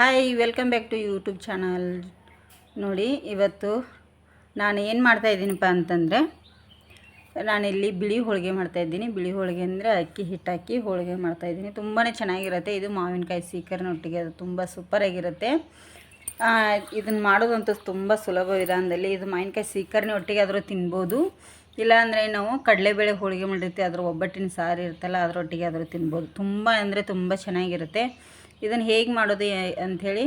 Hi welcome back to YouTube channel ನೋಡಿ, ಇವತ್ತು ನಾನು ಏನು ಮಾಡ್ತಾಯಿದ್ದೀನಪ್ಪ ಅಂತಂದರೆ, ನಾನಿಲ್ಲಿ ಬಿಳಿ ಹೋಳಿಗೆ ಮಾಡ್ತಾಯಿದ್ದೀನಿ ಬಿಳಿ ಹೋಳಿಗೆ ಅಂದರೆ ಅಕ್ಕಿ ಹಿಟ್ಟು ಹಾಕಿ ಹೋಳಿಗೆ ಮಾಡ್ತಾಯಿದ್ದೀನಿ ತುಂಬಾ ಚೆನ್ನಾಗಿರುತ್ತೆ. ಇದು ಮಾವಿನಕಾಯಿ ಸೀಕರ್ನೊಟ್ಟಿಗೆ ಅದು ತುಂಬ ಸೂಪರಾಗಿರುತ್ತೆ ಇದನ್ನು ಮಾಡೋದಂತೂ ತುಂಬ ಸುಲಭ ವಿಧಾನದಲ್ಲಿ ಇದು ಮಾವಿನಕಾಯಿ ಸೀಕರ್ನಿ ಒಟ್ಟಿಗೆ ಆದರೂ ತಿನ್ಬೋದು. ಇಲ್ಲಾಂದರೆ ನಾವು ಕಡಲೆಬೇಳೆ ಹೋಳಿಗೆ ಮಾಡಿರ್ತೀವಿ ಅದರ ಒಬ್ಬಟ್ಟಿನ ಸಾರು ಇರುತ್ತಲ್ಲ ಅದರೊಟ್ಟಿಗೆ ಆದರೂ ತಿನ್ಬೋದು. ತುಂಬ ಅಂದರೆ ತುಂಬ ಚೆನ್ನಾಗಿರುತ್ತೆ. ಇದನ್ನು ಹೇಗೆ ಮಾಡೋದು ಅಂಥೇಳಿ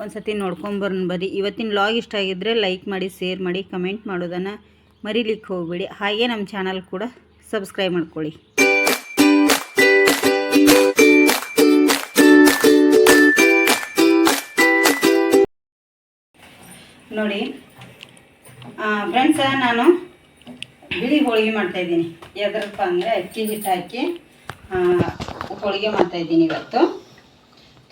ಒಂದು ಸತಿ ನೋಡ್ಕೊಂಬರ್ನ ಬರ್ರಿ. ಇವತ್ತಿನ ಲಾಗ್ ಇಷ್ಟ ಆಗಿದ್ದರೆ ಲೈಕ್ ಮಾಡಿ ಶೇರ್ ಮಾಡಿ ಕಮೆಂಟ್ ಮಾಡೋದನ್ನು ಮರಿಲಿಕ್ಕೆ ಹೋಗಬೇಡಿ. ಹಾಗೆ ನಮ್ಮ ಚಾನಲ್ ಕೂಡ ಸಬ್ಸ್ಕ್ರೈಬ್ ಮಾಡ್ಕೊಳ್ಳಿ. ನೋಡಿ ಫ್ರೆಂಡ್ಸ ನಾನು ಬಿಳಿ ಹೋಳಿಗೆ ಮಾಡ್ತಾಯಿದ್ದೀನಿ ಎದ್ರಪ್ಪ ಅಂದರೆ ಅಕ್ಕಿ ಹಿಟ್ಟು ಹಾಕಿ ಹೋಳಿಗೆ ಮಾಡ್ತಾ ಇದ್ದೀನಿ ಇವತ್ತು.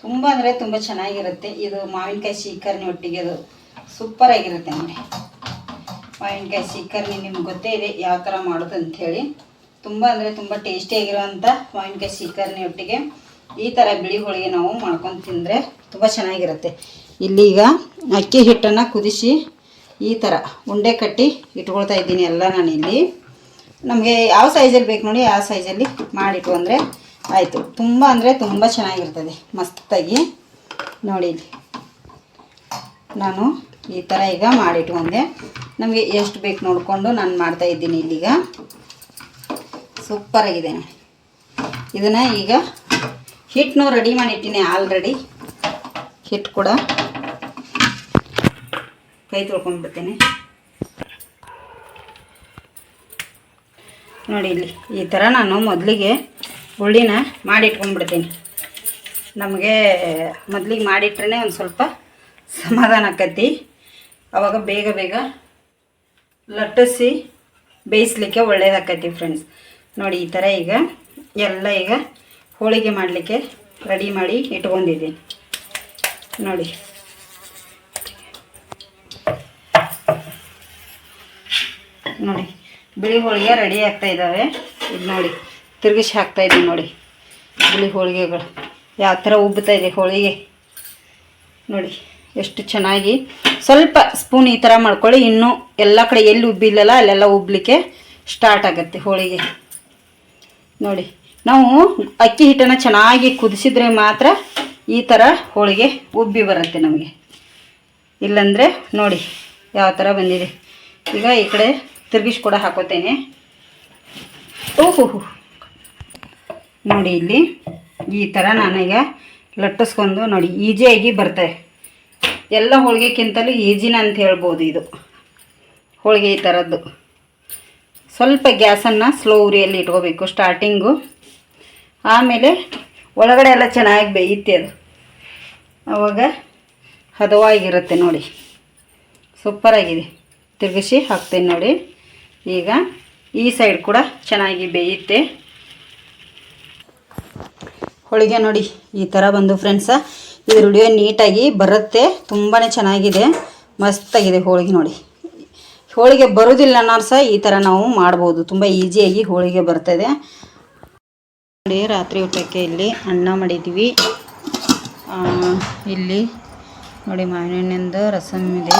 ತುಂಬ ಅಂದರೆ ತುಂಬ ಚೆನ್ನಾಗಿರುತ್ತೆ. ಇದು ಮಾವಿನಕಾಯಿ ಶೀಕರ್ಣಿ ಒಟ್ಟಿಗೆ ಅದು ಸೂಪರಾಗಿರುತ್ತೆ ನೋಡಿ. ಮಾವಿನಕಾಯಿ ಶೀಕರ್ಣಿ ನಿಮ್ಗೆ ಗೊತ್ತೇ ಇದೆ ಯಾವ ಥರ ಮಾಡೋದು ಅಂಥೇಳಿ ತುಂಬ ಅಂದರೆ ತುಂಬ ಟೇಸ್ಟಿಯಾಗಿರುವಂಥ ಮಾವಿನಕಾಯಿ ಶೀಕರ್ಣಿ ಒಟ್ಟಿಗೆ ಈ ಥರ ಬಿಳಿ ಹೋಳಿಗೆ ನಾವು ಮಾಡ್ಕೊಂಡು ತಿಂದರೆ ತುಂಬ ಚೆನ್ನಾಗಿರುತ್ತೆ. ಇಲ್ಲಿಗ ಅಕ್ಕಿ ಹಿಟ್ಟನ್ನು ಕುದಿಸಿ ಈ ಥರ ಉಂಡೆ ಕಟ್ಟಿ ಇಟ್ಕೊಳ್ತಾ ಇದ್ದೀನಿ ಎಲ್ಲ ಇಲ್ಲಿ ನಮಗೆ ಯಾವ ಸೈಜಲ್ಲಿ ಬೇಕು ನೋಡಿ ಆ ಸೈಜಲ್ಲಿ ಮಾಡಿಟ್ಟು ಅಂದರೆ ಆಯಿತು. ತುಂಬ ಅಂದರೆ ತುಂಬ ಚೆನ್ನಾಗಿರ್ತದೆ. ಮಸ್ತಾಗಿ. ನೋಡಿ ನಾನು ಈ ಥರ ಈಗ ಮಾಡಿಟ್ಕೊಂಡೆ. ನಮಗೆ ಎಷ್ಟು ಬೇಕು ನೋಡಿಕೊಂಡು ನಾನು ಮಾಡ್ತಾ ಇದ್ದೀನಿ ಇಲ್ಲಿಗ. ಸೂಪರಾಗಿದೆ ಇದನ್ನು ಈಗ ಹಿಟ್ಟನ್ನು ರೆಡಿ ಮಾಡಿಟ್ಟಿನಿ ಆಲ್ರೆಡಿ ಹಿಟ್ಟು ಕೂಡ ಕೈ ತೊಳ್ಕೊಂಡ್ಬಿಡ್ತೀನಿ ನೋಡಿ ಇಲ್ಲಿ ಈ ಥರ ನಾನು ಮೊದಲಿಗೆ ಹುಳ್ಳಿನ ಮಾಡಿಟ್ಕೊಂಡ್ಬಿಡ್ತೀನಿ. ನಮಗೆ ಮೊದಲಿಗೆ ಮಾಡಿಟ್ರೇ ಒಂದು ಸ್ವಲ್ಪ ಸಮಾಧಾನ ಆಕತಿ. ಅವಾಗ ಬೇಗ ಬೇಗ ಲಟ್ಟಿಸಿ ಬೇಯಿಸ್ಲಿಕ್ಕೆ ಒಳ್ಳೇದಾಕತಿ ಫ್ರೆಂಡ್ಸ್ ನೋಡಿ, ಈ ಥರ ಈಗ ಎಲ್ಲ ಈಗ ಹೋಳಿಗೆ ಮಾಡಲಿಕ್ಕೆ ರೆಡಿ ಮಾಡಿ ಇಟ್ಕೊಂಡಿದ್ದೀನಿ. ನೋಡಿ. ನೋಡಿ, ಬಿಳಿ ಹೋಳಿಗೆ ರೆಡಿ ಆಗ್ತಾ ಇದ್ದಾವೆ ಇದು ನೋಡಿ. ತಿರುಗಿಸಿ ಹಾಕ್ತಾ ಇದ್ದೀನಿ ನೋಡಿ. ಹುಳಿ ಹೋಳಿಗೆಗಳು. ಯಾವ ಥರ ಉಬ್ಬುತ್ತಾ ಇದೆ ಹೋಳಿಗೆ. ನೋಡಿ, ಎಷ್ಟು ಚೆನ್ನಾಗಿ. ಸ್ವಲ್ಪ ಸ್ಪೂನ್ ಈ ಥರ ಮಾಡ್ಕೊಳ್ಳಿ. ಇನ್ನೂ ಎಲ್ಲ ಕಡೆ ಎಲ್ಲಿ ಉಬ್ಬಿಲ್ಲಲ್ಲ ಅಲ್ಲೆಲ್ಲ ಉಬ್ಬಲಿಕ್ಕೆ ಸ್ಟಾರ್ಟ್ ಆಗುತ್ತೆ ಹೋಳಿಗೆ. ನೋಡಿ, ನಾವು ಅಕ್ಕಿ ಹಿಟ್ಟನ್ನು ಚೆನ್ನಾಗಿ ಕುದಿಸಿದ್ರೆ ಮಾತ್ರ ಈ ಥರ ಹೋಳಿಗೆ ಉಬ್ಬಿ ಬರುತ್ತೆ ನಮಗೆ. ಇಲ್ಲಂದರೆ ನೋಡಿ ಯಾವ ಥರ ಬಂದಿದೆ. ಈಗ ಈ ಕಡೆ ತಿರುಗಿಸಿ ಕೂಡ ಹಾಕೋತೇನೆ. ಓಹೋ ನೋಡಿ ಇಲ್ಲಿ ಈ ಥರ ನನಗೆ ಲಟ್ಟಿಸ್ಕೊಂಡು ನೋಡಿ ಈಜಿಯಾಗಿ ಬರ್ತವೆ ಎಲ್ಲ ಹೋಳಿಗೆಕ್ಕಿಂತಲೂ ಈಜಿನ ಅಂತ ಹೇಳ್ಬೋದು ಇದು. ಹೋಳಿಗೆ ಈ ಥರದ್ದು ಸ್ವಲ್ಪ ಗ್ಯಾಸನ್ನು ಸ್ಲೋ ಉರಿಯಲ್ಲಿ ಇಟ್ಕೋಬೇಕು ಸ್ಟಾರ್ಟಿಂಗು. ಆಮೇಲೆ ಒಳಗಡೆ ಎಲ್ಲ ಚೆನ್ನಾಗಿ ಬೇಯುತ್ತೆ ಅದು. ಆವಾಗ ಹದವಾಗಿರುತ್ತೆ ನೋಡಿ. ಸೂಪರಾಗಿದೆ. ತಿರುಗಿಸಿ ಹಾಕ್ತೇನೆ ನೋಡಿ. ಈಗ ಈ ಸೈಡ್ ಕೂಡ ಚೆನ್ನಾಗಿ ಬೇಯುತ್ತೆ ಹೋಳಿಗೆ ನೋಡಿ ಈ ಥರ ಬಂದು ಫ್ರೆಂಡ್ಸ ಇದು ರುಡಿಯೋ ನೀಟಾಗಿ ಬರುತ್ತೆ ತುಂಬಾ ಚೆನ್ನಾಗಿದೆ. ಮಸ್ತಾಗಿದೆ ಹೋಳಿಗೆ ನೋಡಿ. ಹೋಳಿಗೆ ಬರೋದಿಲ್ಲ ಅನ್ನೋರು ಸಹ ಈ ಥರ ನಾವು ಮಾಡ್ಬೋದು. ತುಂಬ ಈಸಿಯಾಗಿ ಹೋಳಿಗೆ ಬರ್ತದೆ. ನೋಡಿ ರಾತ್ರಿ ಊಟಕ್ಕೆ ಇಲ್ಲಿ ಅನ್ನ ಮಾಡಿದ್ದೀವಿ ಆ, ಇಲ್ಲಿ ನೋಡಿ ಮಾವಿನ ಹಣ್ಣಿಂದು ರಸಮ್ ಇದೆ.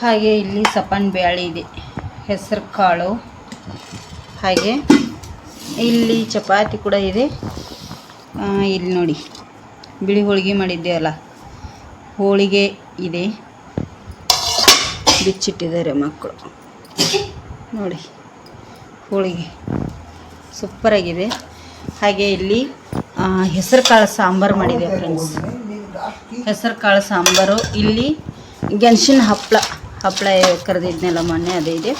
ಹಾಗೆ ಇಲ್ಲಿ ಸಪನ್ ಬ್ಯಾಳಿ ಇದೆ. ಹೆಸರು ಕಾಳು ಹಾಗೆ ಇಲ್ಲಿ ಚಪಾತಿ ಕೂಡ ಇದೆ. ಇಲ್ಲಿ ನೋಡಿ, ಬಿಳಿ ಹೋಳಿಗೆ ಮಾಡಿದ್ದೇವಲ್ಲ ಹೋಳಿಗೆ ಇದೆ. ಬಿಚ್ಚಿಟ್ಟಿದ್ದಾರೆ ಮಕ್ಕಳು. ನೋಡಿ, ಹೋಳಿಗೆ ಸೂಪರಾಗಿದೆ ಹಾಗೆ ಇಲ್ಲಿ ಹೆಸರು ಕಾಳು ಸಾಂಬಾರು ಮಾಡಿದೆ ಫ್ರೆಂಡ್ಸ್ ಹೆಸರು ಕಾಳು ಸಾಂಬಾರು. ಇಲ್ಲಿ ಗೆಣಸಿನ ಹಪ್ಪಳ ಹಪ್ಪಳ ಕರೆದಿದ್ನೆಲ್ಲ ಮೊನ್ನೆ, ಅದೇ ಇದೆ.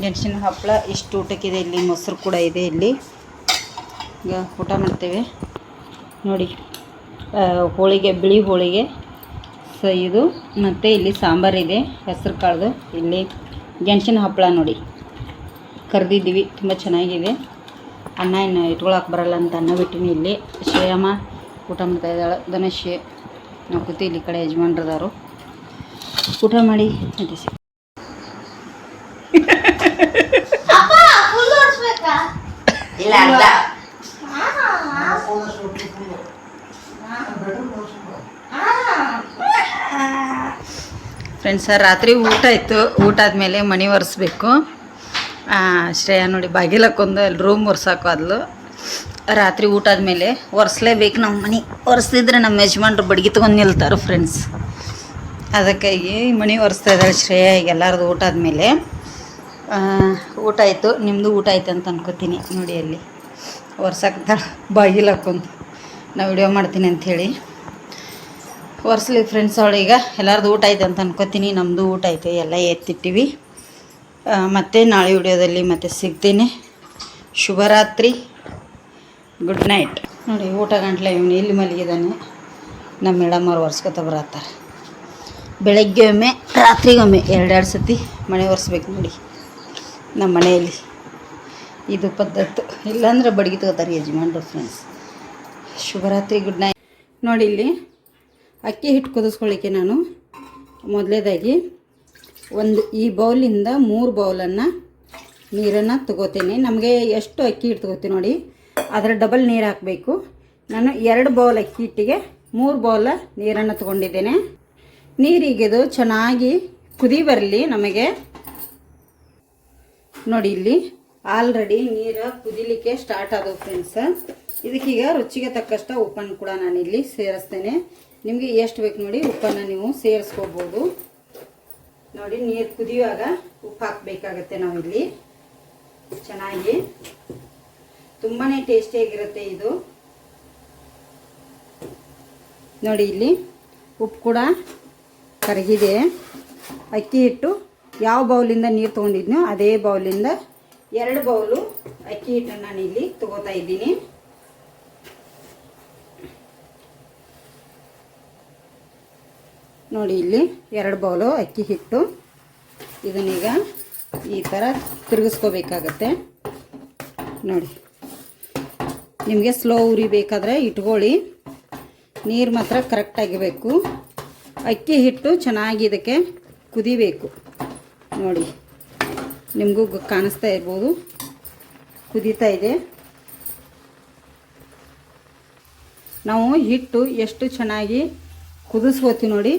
ಗೆಣಸಿನ ಹಪ್ಪಳ, ಇಷ್ಟು ಊಟಕ್ಕಿದೆ ಇಲ್ಲಿ, ಮೊಸರು ಕೂಡ ಇದೆ ಇಲ್ಲಿ. ಈಗ ಊಟ ಮಾಡ್ತೇವೆ. ನೋಡಿ ಹೋಳಿಗೆ, ಬಿಳಿ ಹೋಳಿಗೆ ಸೈದು ಇದು ಮತ್ತು ಇಲ್ಲಿ ಸಾಂಬಾರಿದೆ ಹೆಸರು ಕಾಳ್ದು. ಇಲ್ಲಿ ಗೆಣಸಿನ ಹಪ್ಪಳ ನೋಡಿ. ಕರೆದಿದ್ದೀವಿ, ತುಂಬ ಚೆನ್ನಾಗಿದೆ. ಅನ್ನ ಇನ್ನು ಇಟ್ಕೊಳಕ್ಕೆ ಬರಲ್ಲ ಅಂತ ಅನ್ನ ಬಿಟ್ಟಿನಿ ಇಲ್ಲಿ. ಶ್ರೇಯಮ್ಮ ಊಟ ಮಾಡ್ತಾ ಇದ್ದಾಳೆ. ಧನುಷ್ ನಾವು ಕೂತಿ ಇಲ್ಲಿ ಕಡೆ ಯಜಮಾನ್ರದವರು ಊಟ ಮಾಡಿ ಅದೇ ಇಲ್ಲ ಅರ್ಧ ಫ್ರೆಂಡ್ಸ್ ರಾತ್ರಿ ಊಟ ಇತ್ತು ಊಟ ಆದಮೇಲೆ ಮಣಿ ಒರೆಸ್ಬೇಕು. ಶ್ರೇಯಾ ನೋಡಿ ಬಾಗಿಲಕ್ಕೊಂದು ಅಲ್ಲಿ ರೂಮ್ ಒರೆಸೋಕಾದ್ಲು ರಾತ್ರಿ ಊಟ ಆದಮೇಲೆ ಒರೆಸ್ಲೇಬೇಕು. ನಮ್ಮ ಮನೆ ಒರೆಸ್ತಿದ್ರೆ ನಮ್ಮ ಯಜಮಾನ್ರು ಬಡ್ಗಿ ತಗೊಂಡು ನಿಲ್ತಾರೆ ಫ್ರೆಂಡ್ಸ್ ಅದಕ್ಕಾಗಿ ಮಣಿ ಒರೆಸ್ತಾ ಇದ್ದಾಳೆ ಶ್ರೇಯಾ. ಈಗ ಎಲ್ಲರದು ಊಟ ಆದಮೇಲೆ ಊಟ ಆಯಿತು. ನಿಮ್ಮದು ಊಟ ಆಯ್ತು ಅಂತ ಅನ್ಕೋತೀನಿ ನೋಡಿ ಅಲ್ಲಿ. ಒರ್ಸಾಕ್ತಾಳೆ. ಬಾಗಿಲು ಹಾಕೊಂಡು ನಾ ವಿಡಿಯೋ ಮಾಡ್ತೀನಿ ಅಂಥೇಳಿ ಒರ್ಸ್ಲಿ ಫ್ರೆಂಡ್ಸ್ ಅವಳೀಗ ಎಲ್ಲರದು ಊಟ ಆಯ್ತು ಅಂತ ಅನ್ಕೋತೀನಿ. ನಮ್ಮದು ಊಟ ಆಯಿತು. ಎಲ್ಲ ಎತ್ತಿಟ್ಟಿವಿ. ಮತ್ತೆ ನಾಳೆ ವಿಡಿಯೋದಲ್ಲಿ ಮತ್ತೆ ಸಿಗ್ತೀನಿ. ಶುಭರಾತ್ರಿ. ಗುಡ್ ನೈಟ್ ನೋಡಿ, ಊಟ ಗಂಟ್ಲೆ ಇವನು ಇಲ್ಲಿ ಮಲಗಿದ್ದಾನೆ. ನಮ್ಮ ಮೇಡಮ್ ಅವ್ರು ಒರೆಸ್ಕೊತ ಬರತ್ತಾರೆ. ಬೆಳಗ್ಗೆ ಒಮ್ಮೆ, ರಾತ್ರಿಗೊಮ್ಮೆ, ಎರಡೆರಡು ಸತಿ ಮನೆ ಒರೆಸ್ಬೇಕು ನೋಡಿ. ನಮ್ಮ ಮನೆಯಲ್ಲಿ. ಇದು ಪದ್ಧತಿ ಇಲ್ಲಾಂದ್ರೆ ಬಡಗಿ ತಗೋತಾರೆ ಯಜಮಾನ್ರು ಫ್ರೆಂಡ್ಸ್ ಶುಭರಾತ್ರಿ ಗುಡ್ ನೈಟ್ ನೋಡಿ ಇಲ್ಲಿ, ಅಕ್ಕಿ ಹಿಟ್ಟು ಕುದಿಸ್ಕೊಳ್ಳಿಕ್ಕೆ ನಾನು ಮೊದಲೇದಾಗಿ ಒಂದು ಈ ಬೌಲಿಂದ ಮೂರು ಬೌಲನ್ನು ನೀರನ್ನು ತಗೋತೀನಿ. ನಮಗೆ ಎಷ್ಟು ಅಕ್ಕಿ ಹಿಟ್ಟು ತಗೋತೀನಿ ನೋಡಿ, ಅದರ ಡಬಲ್ ನೀರು ಹಾಕಬೇಕು. ನಾನು ಎರಡು ಬೌಲ್ ಅಕ್ಕಿ ಹಿಟ್ಟಿಗೆ ಮೂರು ಬೌಲ ನೀರನ್ನು ತಗೊಂಡಿದ್ದೇನೆ. ನೀರಿಗೆದು ಚೆನ್ನಾಗಿ ಕುದಿ ಬರಲಿ ನಮಗೆ. ನೋಡಿ ಇಲ್ಲಿ. ಆಲ್ರೆಡಿ ನೀರು ಕುದಿಲಿಕ್ಕೆ ಸ್ಟಾರ್ಟ್ ಆದವು ಫ್ರೆಂಡ್ಸ್ ಇದಕ್ಕೀಗ ರುಚಿಗೆ ತಕ್ಕಷ್ಟು ಉಪ್ಪನ್ನು ಕೂಡ ನಾನಿಲ್ಲಿ ಸೇರಿಸ್ತೇನೆ. ನಿಮಗೆ ಎಷ್ಟು ಬೇಕು ನೋಡಿ ಉಪ್ಪನ್ನು ನೀವು ಸೇರಿಸ್ಕೋಬೋದು. ನೋಡಿ, ನೀರು ಕುದಿಯುವಾಗ ಉಪ್ಪು ಹಾಕಬೇಕಾಗತ್ತೆ ನಾವಿಲ್ಲಿ. ಚೆನ್ನಾಗಿ. ತುಂಬಾ ಟೇಸ್ಟಿಯಾಗಿರುತ್ತೆ ಇದು. ನೋಡಿ ಇಲ್ಲಿ ಉಪ್ಪು ಕೂಡ ಕರಗಿದೆ. ಅಕ್ಕಿ ಹಿಟ್ಟು ಯಾವ ಬೌಲಿಂದ ನೀರು ತೊಗೊಂಡಿದ್ನೋ ಅದೇ ಬೌಲಿಂದ ಎರಡು ಬೌಲು ಅಕ್ಕಿ ಹಿಟ್ಟನ್ನು ನಾನು ಇಲ್ಲಿ ತಗೋತಾ ಇದ್ದೀನಿ. ನೋಡಿ ಇಲ್ಲಿ ಎರಡು ಬೌಲು ಅಕ್ಕಿ ಹಿಟ್ಟು. ಇದನ್ನೀಗ ಈ ಥರ ತಿರುಗಿಸ್ಕೋಬೇಕಾಗತ್ತೆ. ನೋಡಿ, ನಿಮಗೆ ಸ್ಲೋ ಉರಿ ಬೇಕಾದರೆ ಇಟ್ಕೊಳ್ಳಿ. ನೀರು ಮಾತ್ರ ಕರೆಕ್ಟಾಗಿಬೇಕು ಅಕ್ಕಿ ಹಿಟ್ಟು ಚೆನ್ನಾಗಿ ಇದಕ್ಕೆ ಕುದಿಬೇಕು. ನೋಡಿ. ನಿಮಗೂ ಕಾಣಿಸ್ತಾ ಇರ್ಬೋದು. ಕುದೀತಾ ಇದೆ. ನಾವು ಹಿಟ್ಟು ಎಷ್ಟು ಚೆನ್ನಾಗಿ ಕುದಿಸ್ಕೋತೀವಿ ನೋಡಿ.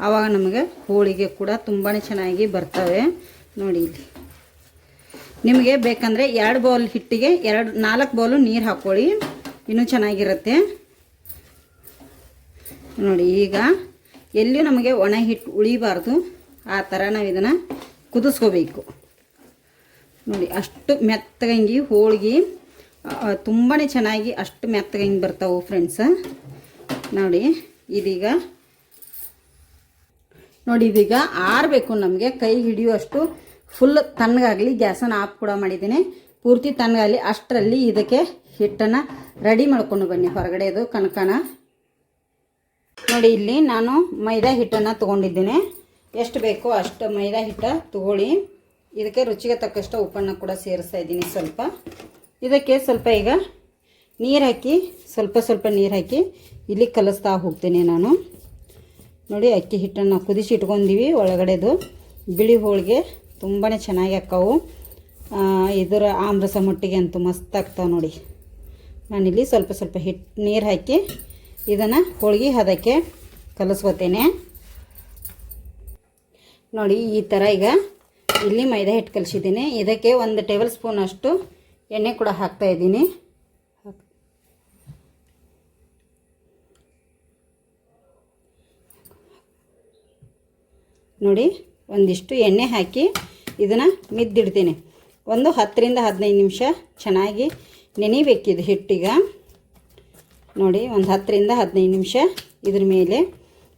ಆವಾಗ ನಮಗೆ ಹೋಳಿಗೆ ಕೂಡ ತುಂಬಾ ಚೆನ್ನಾಗಿ ಬರ್ತವೆ. ನೋಡಿ ಇಲ್ಲಿ. ನಿಮಗೆ ಬೇಕಂದರೆ ಎರಡು ಬೌಲ್ ಹಿಟ್ಟಿಗೆ ಎರಡು, ನಾಲ್ಕು ಬೌಲು ನೀರು ಹಾಕ್ಕೊಳ್ಳಿ ಇನ್ನೂ ಚೆನ್ನಾಗಿರುತ್ತೆ. ನೋಡಿ ಈಗ ಎಲ್ಲಿಯೂ ನಮಗೆ ಒಣ ಹಿಟ್ಟು ಉಳಿಬಾರ್ದು, ಆ ಥರ ನಾವು ಇದನ್ನು ಕುದಿಸ್ಕೋಬೇಕು. ನೋಡಿ, ಅಷ್ಟು ಮೆತ್ತಗಂಗಿ ಹೋಳಿಗೆ ತುಂಬಾ ಚೆನ್ನಾಗಿ ಅಷ್ಟು ಮೆತ್ತಗಂಗೆ ಬರ್ತಾವೆ ಫ್ರೆಂಡ್ಸ ನೋಡಿ, ಇದೀಗ. ನೋಡಿ, ಇದೀಗ ಆರಬೇಕು ನಮಗೆ. ಕೈ ಹಿಡಿಯುವಷ್ಟು ಫುಲ್ ತಣ್ಣಗಾಗಲಿ, ಗ್ಯಾಸನ್ನು ಆಫ್ ಕೂಡ ಮಾಡಿದ್ದೀನಿ. ಪೂರ್ತಿ ತಣ್ಣಗಾಗಲಿ, ಅಷ್ಟರಲ್ಲಿ ಇದಕ್ಕೆ ಹಿಟ್ಟನ್ನು ರೆಡಿ ಮಾಡ್ಕೊಂಡು ಬನ್ನಿ ಹೊರಗಡೆದು ಕನಕನ. ನೋಡಿ, ಇಲ್ಲಿ ನಾನು ಮೈದಾ ಹಿಟ್ಟನ್ನು ತೊಗೊಂಡಿದ್ದೇನೆ. ಎಷ್ಟು ಬೇಕೋ ಅಷ್ಟು ಮೈದಾ ಹಿಟ್ಟ ತಗೊಳ್ಳಿ. ಇದಕ್ಕೆ ರುಚಿಗೆ ತಕ್ಕಷ್ಟು ಉಪ್ಪನ್ನು ಕೂಡ ಸೇರಿಸ್ತಾ ಇದ್ದೀನಿ ಸ್ವಲ್ಪ. ಇದಕ್ಕೆ ಸ್ವಲ್ಪ ಈಗ ನೀರು ಹಾಕಿ, ಸ್ವಲ್ಪ ಸ್ವಲ್ಪ ನೀರು ಹಾಕಿ ಇಲ್ಲಿ ಕಲಿಸ್ತಾ ಹೋಗ್ತೀನಿ ನಾನು. ನೋಡಿ, ಅಕ್ಕಿ ಹಿಟ್ಟನ್ನು ಕುದಿಸಿ ಇಟ್ಕೊಂಡಿವಿ. ಒಳಗಡೆದು ಬಿಳಿ ಹೋಳಿಗೆ ತುಂಬಾ ಚೆನ್ನಾಗಿ ಅಕ್ಕವು. ಇದರ ಆಮ್ರಸ ಮೊಟ್ಟಿಗೆ ಅಂತೂ ಮಸ್ತ್ ಆಗ್ತಾವೆ ನೋಡಿ. ನಾನಿಲ್ಲಿ ಸ್ವಲ್ಪ ಸ್ವಲ್ಪ ಹಿಟ್ಟು ನೀರು ಹಾಕಿ ಇದನ್ನು ಹೋಳಿಗೆ ಹದಕ್ಕೆ ಕಲಿಸ್ಕೊತೇನೆ. ನೋಡಿ, ಈ ಥರ ಈಗ ಇಲ್ಲಿ ಮೈದಾ ಹಿಟ್ಟು ಕಲಿಸಿದ್ದೀನಿ. ಇದಕ್ಕೆ ಒಂದು ಟೇಬಲ್ ಸ್ಪೂನ್ ಅಷ್ಟು ಎಣ್ಣೆ ಕೂಡ ಹಾಕ್ತಾ ಇದ್ದೀನಿ. ನೋಡಿ, ಒಂದಿಷ್ಟು ಎಣ್ಣೆ ಹಾಕಿ ಇದನ್ನು ಮಿದ್ದಿಡ್ತೀನಿ. ಒಂದು ಹತ್ತರಿಂದ ಹದಿನೈದು ನಿಮಿಷ ಚೆನ್ನಾಗಿ ನೆನಿಬೇಕಿದು ಹಿಟ್ಟೀಗ. ನೋಡಿ, ಒಂದು ಹತ್ತರಿಂದ ಹದಿನೈದು ನಿಮಿಷ ಇದ್ರ ಮೇಲೆ.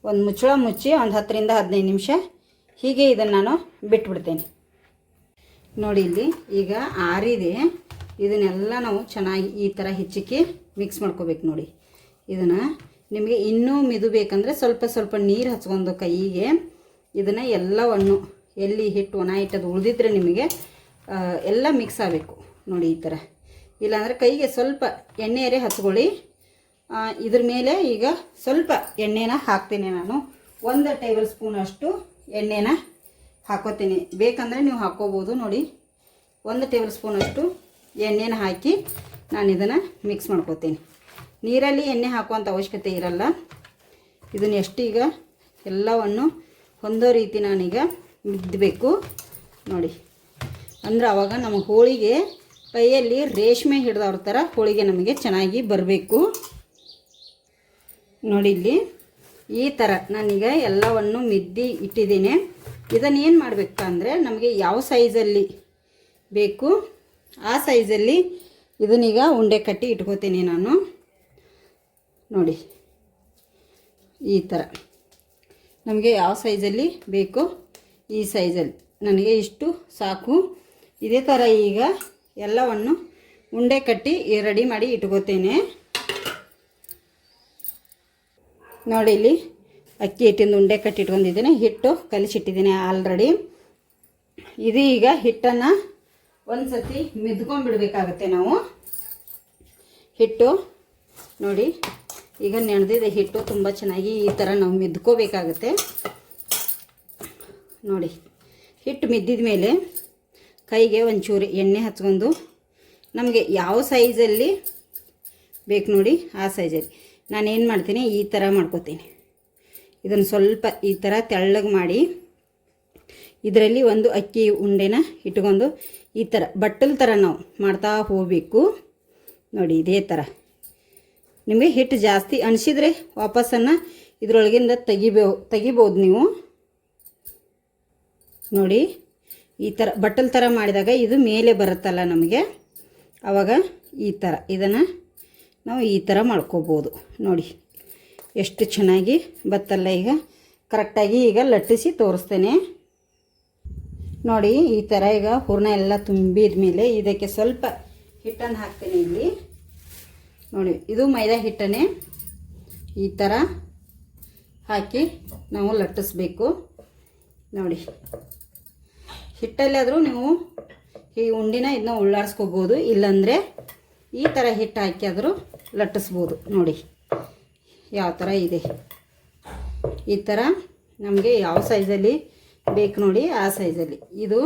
ಒಂದು ಮುಚ್ಚಳ ಮುಚ್ಚಿ ಒಂದು ಹತ್ತರಿಂದ ಹದಿನೈದು ನಿಮಿಷ ಹೀಗೆ ಇದನ್ನು ನಾನು ಬಿಟ್ಬಿಡ್ತೇನೆ. ನೋಡಿ ಇಲ್ಲಿ ಈಗ ಆರಿದೆ. ಇದನ್ನೆಲ್ಲ ನಾವು ಚೆನ್ನಾಗಿ ಈ ಥರ ಹೆಚ್ಚಿಕ್ಕಿ ಮಿಕ್ಸ್ ಮಾಡ್ಕೋಬೇಕು ನೋಡಿ. ಇದನ್ನು ನಿಮಗೆ ಇನ್ನೂ ಮಿದು ಬೇಕಂದರೆ ಸ್ವಲ್ಪ ಸ್ವಲ್ಪ ನೀರು ಹಚ್ಕೊಂಡು ಕೈಗೆ ಇದನ್ನು ಎಲ್ಲವನ್ನು ಎಲ್ಲಿ ಹಿಟ್ಟು ಒಣ ಅದು ಉಳಿದಿದ್ರೆ ನಿಮಗೆ ಎಲ್ಲ ಮಿಕ್ಸ್ ಆಗಬೇಕು ನೋಡಿ ಈ ಥರ ಇಲ್ಲಾಂದರೆ ಕೈಗೆ ಸ್ವಲ್ಪ ಎಣ್ಣೆಯರೇ ಹಚ್ಕೊಳ್ಳಿ. ಇದ್ರ ಮೇಲೆ ಈಗ ಸ್ವಲ್ಪ ಎಣ್ಣೆನ ಹಾಕ್ತೀನಿ ನಾನು. ಒಂದು ಟೇಬಲ್ ಸ್ಪೂನ್ ಅಷ್ಟು ಎಣ್ಣೆನ ಹಾಕೋತೀನಿ. ಬೇಕಂದರೆ ನೀವು ಹಾಕ್ಕೋಬೋದು ನೋಡಿ. ಒಂದು ಟೇಬಲ್ ಸ್ಪೂನಷ್ಟು ಎಣ್ಣೆನ ಹಾಕಿ ನಾನು ಇದನ್ನು ಮಿಕ್ಸ್ ಮಾಡ್ಕೋತೀನಿ. ನೀರಲ್ಲಿ ಎಣ್ಣೆ ಹಾಕುವಂಥ ಅವಶ್ಯಕತೆ ಇರಲ್ಲ. ಇದನ್ನು ಎಷ್ಟೀಗ ಎಲ್ಲವನ್ನು ಹೊಂದೋ ರೀತಿ ನಾನೀಗ ಮಿದ್ದಬೇಕು ನೋಡಿ. ಅಂದ್ರೆ ಅವಾಗ ನಮ್ಮ ಹೋಳಿಗೆ ಕೈಯಲ್ಲಿ ರೇಷ್ಮೆ ಹಿಡ್ದವ್ರ ಥರ ಹೋಳಿಗೆ ನಮಗೆ ಚೆನ್ನಾಗಿ ಬರಬೇಕು. ನೋಡಿ ಇಲ್ಲಿ. ಈ ಥರ ನಾನೀಗ ಎಲ್ಲವನ್ನು ಮಿದ್ದಿ ಇಟ್ಟಿದ್ದೀನಿ. ಇದನ್ನು ಏನು ಮಾಡಬೇಕು ಅಂದರೆ ನಮಗೆ ಯಾವ ಸೈಜಲ್ಲಿ ಬೇಕು, ಆ ಸೈಜಲ್ಲಿ ಇದನ್ನೀಗ ಉಂಡೆ ಕಟ್ಟಿ ಇಟ್ಕೋತೀನಿ ನಾನು. ನೋಡಿ, ಈ ಥರ ನಮಗೆ ಯಾವ ಸೈಜಲ್ಲಿ ಬೇಕು, ಈ ಸೈಜಲ್ಲಿ. ನನಗೆ ಇಷ್ಟು ಸಾಕು. ಇದೇ ಥರ ಈಗ ಎಲ್ಲವನ್ನು ಉಂಡೆ ಕಟ್ಟಿ ರೆಡಿ ಮಾಡಿ ಇಟ್ಕೋತೇನೆ. ನೋಡಿ ಇಲ್ಲಿ ಅಕ್ಕಿ ಹಿಟ್ಟಿಂದ ಉಂಡೆ ಕಟ್ಟಿ ಇಟ್ಕೊಂಡಿದ್ದೀನಿ ಹಿಟ್ಟು ಕಲಿಸಿಟ್ಟಿದ್ದೀನಿ ಆಲ್ರೆಡಿ ಇದು ಈಗ ಹಿಟ್ಟನ್ನು ಒಂದು ಸತಿ ಮಿದ್ಕೊಂಡ್ಬಿಡ್ಬೇಕಾಗತ್ತೆ ನಾವು. ಹಿಟ್ಟು ನೋಡಿ, ಈಗ ನೆನೆದಿದೆ ಹಿಟ್ಟು ತುಂಬ ಚೆನ್ನಾಗಿ ಈ ಥರ ನಾವು ಮಿದ್ಕೋಬೇಕಾಗತ್ತೆ. ನೋಡಿ, ಹಿಟ್ಟು ಮಿದ್ದಿದ ಮೇಲೆ ಕೈಗೆ ಒಂಚೂರು ಎಣ್ಣೆ ಹಚ್ಕೊಂಡು ನಮಗೆ ಯಾವ ಸೈಜಲ್ಲಿ ಬೇಕು ನೋಡಿ, ಆ ಸೈಜಲ್ಲಿ ನಾನೇನು ಮಾಡ್ತೀನಿ, ಈ ಥರ ಮಾಡ್ಕೋತೀನಿ. ಇದನ್ನು ಸ್ವಲ್ಪ ಈ ಥರ ತೆಳ್ಳಗೆ ಮಾಡಿ, ಇದರಲ್ಲಿ ಒಂದು ಅಕ್ಕಿ ಉಂಡೆನ ಇಟ್ಕೊಂಡು ಈ ಥರ ಬಟ್ಟಲ್ ಥರ ನಾವು ಮಾಡ್ತಾ ಹೋಗಬೇಕು. ನೋಡಿ, ಇದೇ ಥರ ನಿಮಗೆ ಹಿಟ್ಟು ಜಾಸ್ತಿ ಅನಿಸಿದರೆ ವಾಪಸ್ಸನ್ನು ಇದರೊಳಗಿಂದ ತೆಗಿಬೋ, ತೆಗಿಬೋದು ನೀವು. ನೋಡಿ, ಈ ಥರ ಬಟ್ಟಲ್ ಥರ ಮಾಡಿದಾಗ ಇದು ಮೇಲೆ ಬರುತ್ತಲ್ಲ ನಮಗೆ ಆವಾಗ ಈ ಥರ ಇದನ್ನು ನಾವು ಈ ಥರ ಮಾಡ್ಕೋಬೋದು. ನೋಡಿ, ಎಷ್ಟು ಚೆನ್ನಾಗಿ ಬತ್ತಲ್ಲ ಈಗ. ಕರೆಕ್ಟಾಗಿ ಈಗ ಲಟ್ಟಿಸಿ ತೋರಿಸ್ತೇನೆ. ನೋಡಿ, ಈ ಥರ ಈಗ ಹೂರ್ಣ ಎಲ್ಲ ತುಂಬಿದ ಮೇಲೆ ಇದಕ್ಕೆ ಸ್ವಲ್ಪ ಹಿಟ್ಟನ್ನು ಹಾಕ್ತೇನೆ ಇಲ್ಲಿ. ನೋಡಿ, ಇದು ಮೈದಾ ಹಿಟ್ಟನ್ನೇ ಈ ಥರ ಹಾಕಿ ನಾವು ಲಟ್ಟಿಸ್ಬೇಕು. ನೋಡಿ, ಹಿಟ್ಟಲ್ಲಾದರೂ ನೀವು ಈ ಉಂಡಿನ ಇದನ್ನ ಉಳ್ಳಾಡ್ಸ್ಕೋಬೋದು. ಇಲ್ಲಾಂದರೆ ಈ ಥರ ಹಿಟ್ಟು ಹಾಕಿಯಾದರೂ ಲಟ್ಟಿಸ್ಬೋದು. ನೋಡಿ, ಯಾವ ಥರ ಇದೆ. ಈ ಥರ ನಮಗೆ ಯಾವ ಸೈಜಲ್ಲಿ ಬೇಕು ನೋಡಿ, ಆ ಸೈಜಲ್ಲಿ ಇದು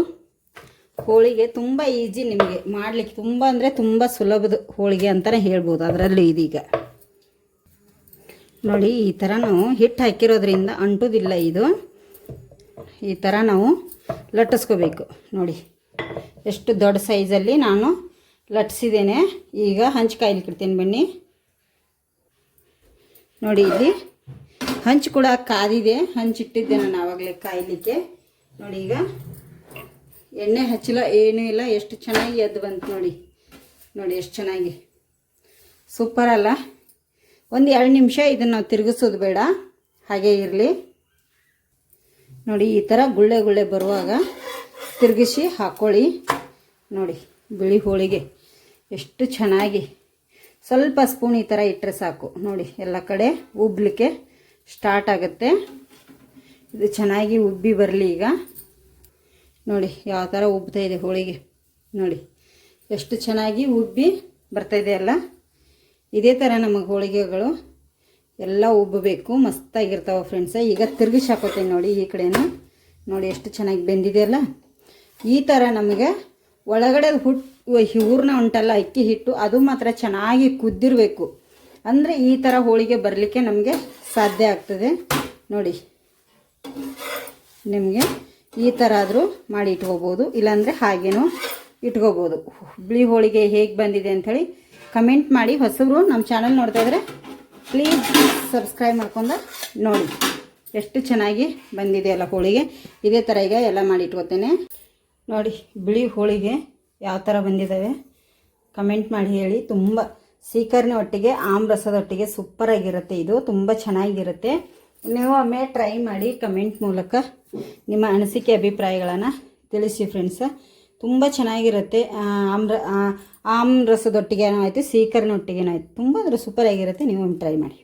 ಹೋಳಿಗೆ ತುಂಬ ಈಜಿ ನಿಮಗೆ. ಮಾಡಲಿಕ್ಕೆ ತುಂಬ ಅಂದರೆ ತುಂಬ ಸುಲಭದ ಹೋಳಿಗೆ ಅಂತಲೇ ಹೇಳ್ಬೋದು ಅದರಲ್ಲೂ ಇದೀಗ. ನೋಡಿ, ಈ ಥರ ನಾವು ಹಿಟ್ಟು ಹಾಕಿರೋದ್ರಿಂದ ಅಂಟೋದಿಲ್ಲ ಇದು. ಈ ಥರ ನಾವು ಲಟ್ಟಿಸ್ಕೋಬೇಕು. ನೋಡಿ, ಎಷ್ಟು ದೊಡ್ಡ ಸೈಜಲ್ಲಿ ನಾನು ಲಟ್ಸಿದ್ದೇನೆ ಈಗ ಹಂಚು ಕಾಯ್ಲಿಕ್ಕೆ ಇಡ್ತೀನಿ ಬನ್ನಿ. ನೋಡಿ ಇಲ್ಲಿ ಹಂಚು ಕೂಡ ಕಾದಿದೆ. ಹಂಚಿಟ್ಟಿದ್ದೆ ನಾನು ಆವಾಗಲೇ ಕಾಯಲಿಕ್ಕೆ. ನೋಡಿ ಈಗ ಎಣ್ಣೆ ಹಚ್ಚಿಲ್ಲ, ಏನೂ ಇಲ್ಲ. ಎಷ್ಟು ಚೆನ್ನಾಗಿ ಎದ್ದು ಬಂತು ನೋಡಿ. ನೋಡಿ ಎಷ್ಟು ಚೆನ್ನಾಗಿ. ಸೂಪರ್ ಅಲ್ಲ. ಒಂದು ಎರಡು ನಿಮಿಷ ಇದನ್ನು ತಿರುಗಿಸೋದು ಬೇಡ. ಹಾಗೇ ಇರಲಿ. ನೋಡಿ ಈ ಥರ ಗುಳ್ಳೆ ಗುಳ್ಳೆ ಬರುವಾಗ ತಿರುಗಿಸಿ ಹಾಕ್ಕೊಳ್ಳಿ ನೋಡಿ ಬಿಳಿ ಹೋಳಿಗೆ. ಎಷ್ಟು ಚೆನ್ನಾಗಿ. ಸ್ವಲ್ಪ ಸ್ಪೂನ್ ಈ ಥರ ಇಟ್ಟರೆ ಸಾಕು. ನೋಡಿ, ಎಲ್ಲ ಕಡೆ ಉಬ್ಬಲಿಕ್ಕೆ ಸ್ಟಾರ್ಟ್ ಆಗುತ್ತೆ. ಇದು ಚೆನ್ನಾಗಿ ಉಬ್ಬಿ ಬರಲಿ ಈಗ. ನೋಡಿ, ಯಾವ ಥರ ಉಬ್ತಾ ಇದೆ ಹೋಳಿಗೆ. ನೋಡಿ, ಎಷ್ಟು ಚೆನ್ನಾಗಿ ಉಬ್ಬಿ ಬರ್ತಾಯಿದೆ ಅಲ್ಲ. ಇದೇ ಥರ ನಮಗೆ ಹೋಳಿಗೆಗಳು ಎಲ್ಲ ಉಬ್ಬಬೇಕು. ಮಸ್ತಾಗಿರ್ತಾವೆ ಫ್ರೆಂಡ್ಸ ಈಗ ತಿರುಗಿಸಿ ಹಾಕೋತೀನಿ ನೋಡಿ ಈ ಕಡೆನೂ. ನೋಡಿ, ಎಷ್ಟು ಚೆನ್ನಾಗಿ ಬೆಂದಿದೆಯಲ್ಲ ಈ ಥರ ನಮಗೆ ಒಳಗಡೆ ಹುಟ್ಟು ಹೂರ್ಣ ಉಂಟಲ್ಲ ಅಕ್ಕಿ ಹಿಟ್ಟು, ಅದು ಮಾತ್ರ ಚೆನ್ನಾಗಿ ಕುದ್ದಿರಬೇಕು. ಅಂದರೆ ಈ ಥರ ಹೋಳಿಗೆ ಬರಲಿಕ್ಕೆ ನಮಗೆ ಸಾಧ್ಯ ಆಗ್ತದೆ. ನೋಡಿ. ನಿಮಗೆ ಈ ಥರ ಆದರೂ ಮಾಡಿ ಇಟ್ಕೋಬೋದು, ಇಲ್ಲಾಂದರೆ ಹಾಗೇನೂ ಇಟ್ಕೋಬೋದು. ಬಿಳಿ ಹೋಳಿಗೆ ಹೇಗೆ ಬಂದಿದೆ ಅಂಥೇಳಿ ಕಮೆಂಟ್ ಮಾಡಿ. ಹೊಸಬ್ರು ನಮ್ಮ ಚಾನಲ್ ನೋಡ್ತಾ ಇದ್ರೆ ಪ್ಲೀಸ್ ಸಬ್ಸ್ಕ್ರೈಬ್ ಮಾಡ್ಕೊಂಡು ನೋಡಿ. ಎಷ್ಟು ಚೆನ್ನಾಗಿ ಬಂದಿದೆ ಅಲ್ಲ ಹೋಳಿಗೆ. ಇದೇ ಥರ ಈಗ ಎಲ್ಲ ಮಾಡಿ ಇಟ್ಕೋತೇನೆ. ನೋಡಿ, ಬಿಳಿ ಹೋಳಿಗೆ ಯಾವ ಥರ ಬಂದಿದ್ದಾವೆ ಕಮೆಂಟ್ ಮಾಡಿ ಹೇಳಿ. ತುಂಬ ಸೀಕರ್ನಿ ಒಟ್ಟಿಗೆ ಆಮ್ರಸದ ಒಟ್ಟಿಗೆ ಸೂಪರಾಗಿರುತ್ತೆ ಇದು. ತುಂಬ ಚೆನ್ನಾಗಿರುತ್ತೆ. ನೀವು ಒಮ್ಮೆ ಟ್ರೈ ಮಾಡಿ ಕಮೆಂಟ್ ಮೂಲಕ ನಿಮ್ಮ ಅನಿಸಿಕೆ ಅಭಿಪ್ರಾಯಗಳನ್ನು ತಿಳಿಸಿ ಫ್ರೆಂಡ್ಸ್ ತುಂಬ ಚೆನ್ನಾಗಿರುತ್ತೆ. ಆಮ್ರ ಆಮ್ ರಸದೊಟ್ಟಿಗೆ ಆಯಿತು ಸೀಕರ್ನೊಟ್ಟಿಗೆ ಆಯಿತು. ತುಂಬ ಅಂದರೆ ಸೂಪರಾಗಿರುತ್ತೆ ನೀವು ಒಮ್ಮೆ ಟ್ರೈ ಮಾಡಿ.